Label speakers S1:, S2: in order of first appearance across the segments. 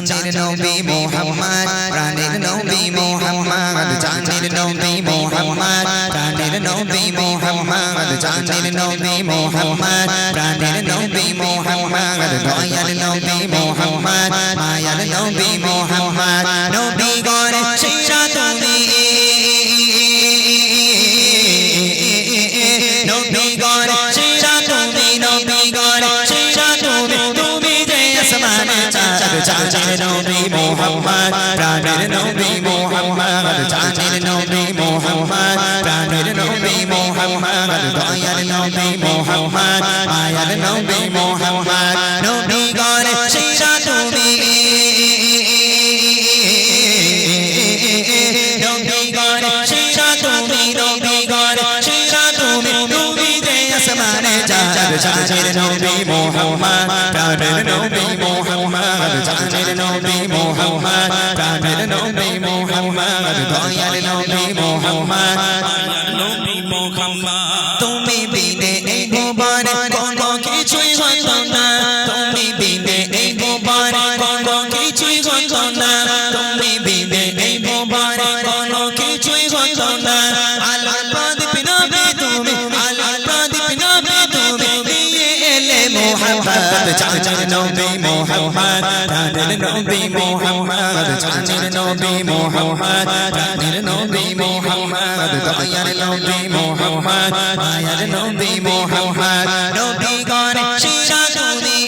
S1: জানের নবী মোহাম্মদ প্রাণের নবী মোহাম্মদ জানের নবী মোহাম্মদ প্রাণের নবী মোহাম্মদ জানের নবী মোহাম্মদ প্রাণের নবী মোহাম্মদ দয়ার নবী মোহাম্মদ মায়ার নবী মোহাম্মদ চাঁদের নবী মোহাম্মদ, প্রাণের নবী মোহাম্মদ চাঁদের নবী মোহাম্মদ, প্রাণের নবী মোহাম্মদ, দয়ার নবী মোহাম্মদ, মায়ার নবী মোহাম্মদ নবী গণ সেরা তুমি। চাঁদের নবী মোহাম্মদ প্রাণের নবী মোহাম্মদ মোহাম্মদ তুমি বিনে এই কিছুই হতো মোহাম্মদ চাচার নবী মোহাম্মদ প্রাণের নবী মোহাম্মদ চাচার নবী মোহাম্মদ প্রাণের নবী মোহাম্মদ দয়ার নবী মোহাম্মদ মায়ার নবী মোহাম্মদ নবী গণ শিরা নবী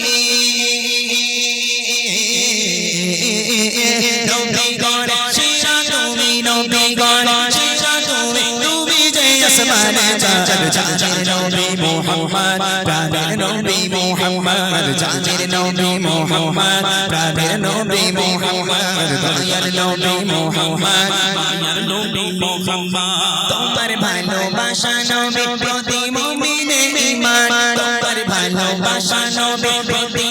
S1: শিরা নবী গণ শিরা তুমি তুমি যে আসমানে চাঁদ চাঁদের নবী মোহাম্মদ প্রাণের নবী মোহাম্মদ চাঁদের নবী মোহাম্মদ প্রাণের নবী ভালোবাসা নবী প্রতি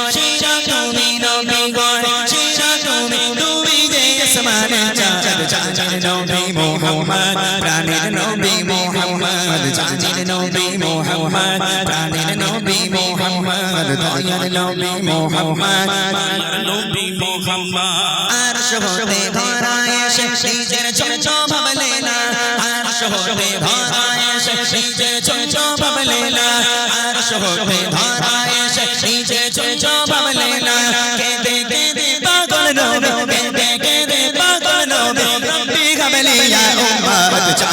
S1: চাঁদের নবী মোহাম্মদ, প্রাণের নবী মোহাম্মদ, চাঁদের নবী মোহাম্মদ, প্রাণের নবী মোহাম্মদ, দয়ার নবী মোহাম্মদ
S2: নবী মোহাম্মদ।
S1: আর হতে ধরা এসে নিজের ছোট ভাবলে না, আর হতে ধরা এসে নিজের ছোট ভাবলে না ধরা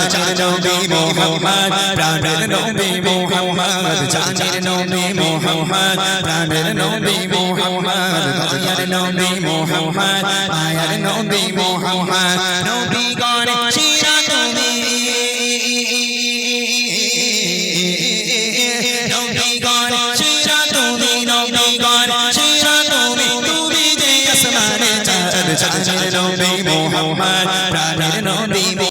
S1: চাচার নবী মোহাম্মদ প্রাণের নবী মোহাম্মদ চাচার নবী মোহাম্মদ প্রাণের নবী মোহাম্মদ দয়ার নবী মোহাম্মদ মায়ার নবী মোহাম্মদ নবী গণ শিরা তুমি নবী গণ শিরা তুমি নবী গণ শিরা তুমি তুমি যে আসমানে চাঁদ চাঁদের নবী মোহাম্মদ প্রাণের নবী